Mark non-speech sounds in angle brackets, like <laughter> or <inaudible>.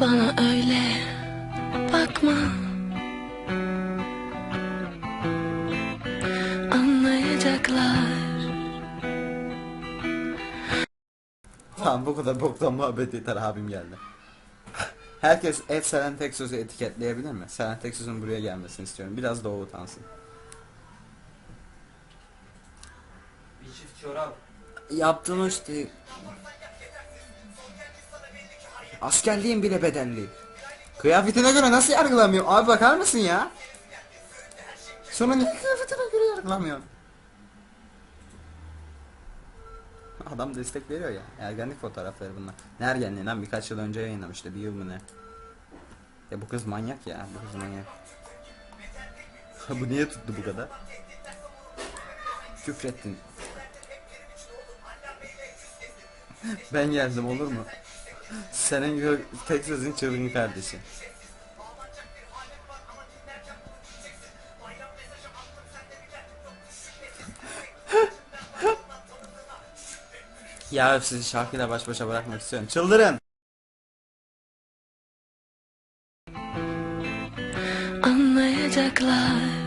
Bana öyle bakma Anlayacaklar Tamam bu kadar boktan muhabbet yeter abim geldi. Herkes et Selen Texas'ı etiketleyebilir mi? Selen Texas'ın buraya gelmesini istiyorum. Biraz da o utansın. Bir çift çorap. Yaptığın işte... Askerliğin bile bedelli. Kıyafetine göre nasıl yargılamıyor? Abi bakar mısın ya? Sonra niye kıyafetine göre yargılamıyor? Adam destek veriyor ya. Ergenlik fotoğrafları bunlar. Ne ergenliği lan? Birkaç yıl önce yayınlamıştı. Bir yıl mı ne? Ya bu kız manyak ya. Bu kız manyak. <laughs> bu niye tuttu bu kadar? Küfrettin. <laughs> Ben geldim olur mu? Senin gö- Texas'ın çılgın kardeşi. ya sizi şarkıyla baş başa bırakmak istiyorum. Çıldırın. Anlayacaklar